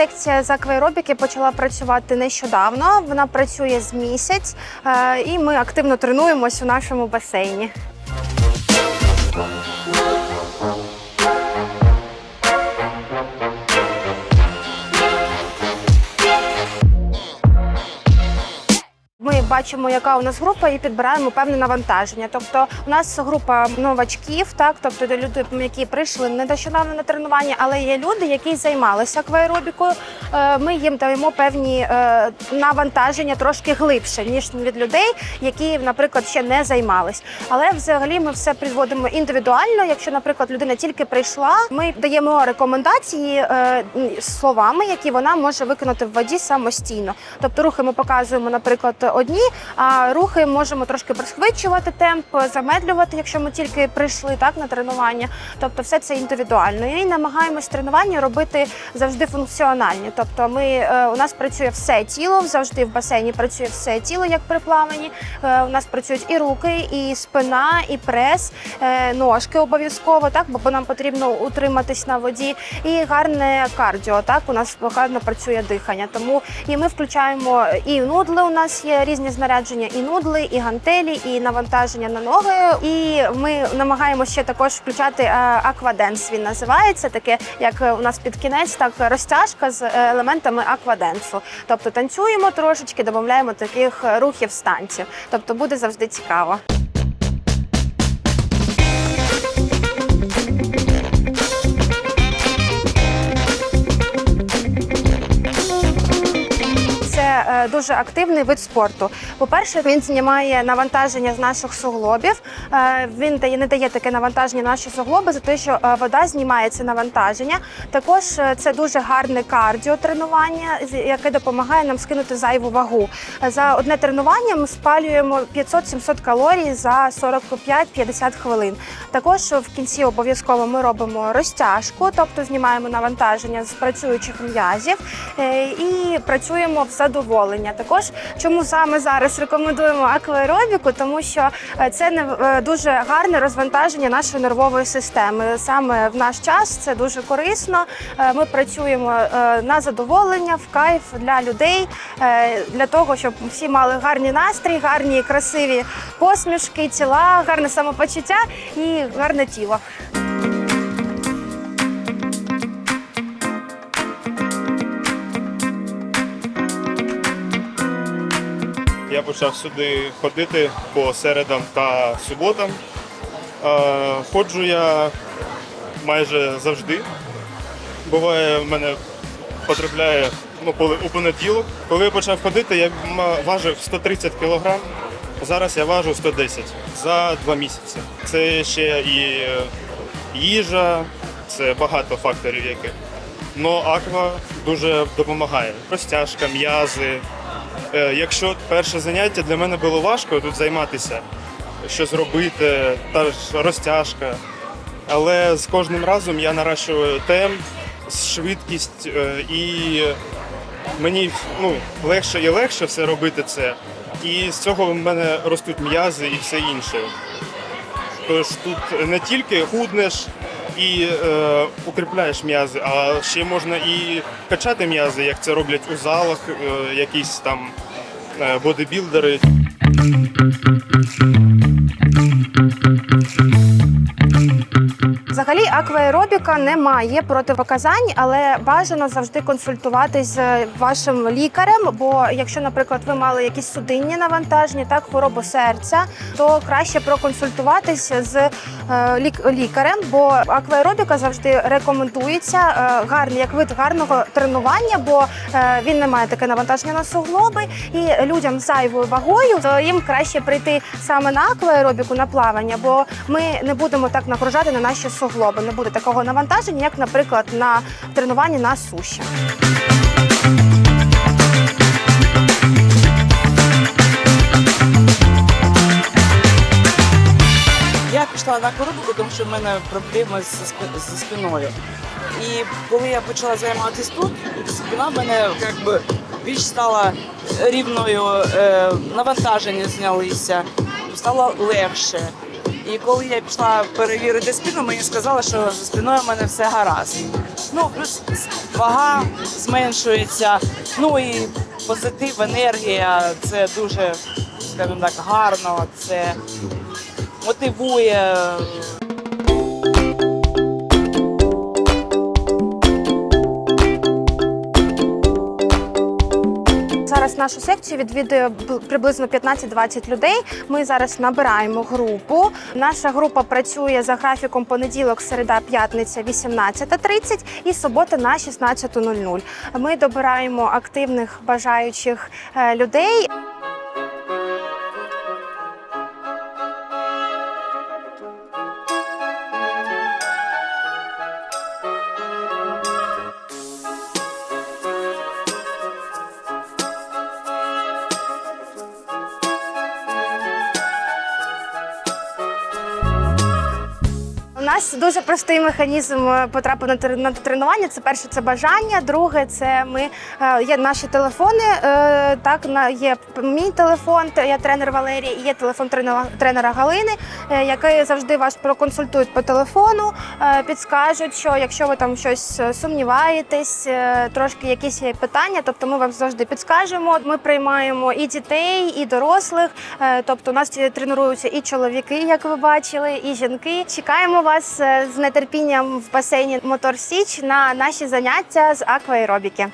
Секція з акваеробіки почала працювати нещодавно. Вона працює з місяць, е, і ми активно тренуємось у нашому басейні. Бачимо, яка у нас група, і підбираємо певне навантаження. Тобто, у нас група новачків, так тобто люди, які прийшли не нещодавно на тренування, але є люди, які займалися акваеробікою. Е, Ми їм даємо певні е, навантаження трошки глибше, ніж від людей, які, наприклад, ще не займались. Але взагалі ми все підводимо індивідуально. Якщо, наприклад, людина тільки прийшла, ми даємо рекомендації е, словами, які вона може виконати в воді самостійно. Тобто рухи ми показуємо, наприклад, одні, а рухи можемо трошки пришвидшувати темп, замедлювати, якщо ми тільки прийшли так на тренування. Тобто, все це індивідуально. І намагаємось тренування робити завжди функціональні. Тобто, ми е, у нас працює все тіло, завжди в басейні працює все тіло, як при плаванні. Е, У нас працюють і руки, і спина, і прес, е, ножки обов'язково, так, бо нам потрібно утриматись на воді. І гарне кардіо. Так, у нас гарно працює дихання. Тому і ми включаємо і нудли. У нас є різні знарядження, і нудли, і гантелі, і навантаження на ноги. І ми намагаємося ще також включати е, акваденс. Він називається таке, як е, у нас під кінець, так розтяжка з е, елементами акваденсу. Тобто танцюємо трошечки, додаємо таких рухів станців. Тобто буде завжди цікаво. Дуже активний вид спорту. По-перше, він знімає навантаження з наших суглобів. Е, Він дає не дає таке навантаження на наші суглоби за те, що е, вода знімає це навантаження. Також е, це дуже гарне кардіотренування, яке допомагає нам скинути зайву вагу. За одне тренування ми спалюємо 500-700 калорій за 45-50 хвилин. Також в кінці обов'язково ми робимо розтяжку, тобто знімаємо навантаження з працюючих м'язів і працюємо в задоволення. Також чому саме зараз рекомендуємо акваеробіку, тому що е, це не е, дуже гарне розвантаження нашої нервової системи. Саме в наш час це дуже корисно. Е, Ми працюємо на задоволення, в кайф для людей, для того, щоб всі мали гарний настрій, гарні красиві посмішки, тіла, гарне самопочуття і гарне тіло. Я почав сюди ходити по середам та суботам. Е, Ходжу я майже завжди. Буває, в мене потрапляє ну, у понеділок. Коли я почав ходити, я важив 130 кг. Зараз я важу 110 за два місяці. Це ще і е, їжа, це багато факторів яких. Но аква дуже допомагає. Розтяжка, м'язи. Е, Якщо перше заняття для мене було важко тут займатися, що зробити, та ж розтяжка. Але з кожним разом я наращую темп, швидкість е, і мені ну, легше і легше все робити це. І з цього в мене ростуть м'язи і все інше. Тож тут не тільки худнеш і е, укріпляєш м'язи, а ще можна і качати м'язи, як це роблять у залах, е, якісь там е, бодибілдери. Взагалі, акваеробіка не має протипоказань, але бажано завжди консультуватись з вашим лікарем. Бо якщо, наприклад, ви мали якісь судинні навантаження, так хворобу серця, то краще проконсультуватись з е, лік- лікарем, бо акваеробіка завжди рекомендується е, гарний як вид гарного тренування, бо е, він не має таке навантаження на суглоби, і людям зайвою вагою, то їм краще прийти саме на акваеробіку, на плавання, бо ми не будемо так нагружати на наші суглоби. Не буде такого навантаження, як, наприклад, на тренуванні на суші. Я пішла на акваробіку, тому що в мене проблеми зі спи- спиною. І коли я почала займатися тут, спина в мене якби більш стала рівною, е, навантаження знялися, стало легше. І коли я пішла перевірити спину, мені сказали, що за спиною в мене все гаразд. Ну, плюс вага зменшується, ну і позитив, енергія це дуже, скажімо так, гарно, це мотивує. Нашу секцію відвідує бл- приблизно 15-20 людей. Ми зараз набираємо групу. Наша група працює за графіком понеділок, середа, п'ятниця, 18.30 і субота на 16.00. Ми добираємо активних бажаючих е, людей. Нас дуже простий механізм е, потрапити на на тренування. Це перше, це бажання. Друге, це ми е, є наші телефони. е, Так на є мій телефон, я тренер Валерія, і є телефон тренера, Галини, який завжди вас проконсультують по телефону, підскажуть, що якщо ви там щось сумніваєтесь, трошки якісь є питання, тобто ми вам завжди підскажемо. Ми приймаємо і дітей, і дорослих. Тобто у нас тренуються і чоловіки, як ви бачили, і жінки. Чекаємо вас е, з нетерпінням в басейні Мотор Січ на наші заняття з акваеробіки.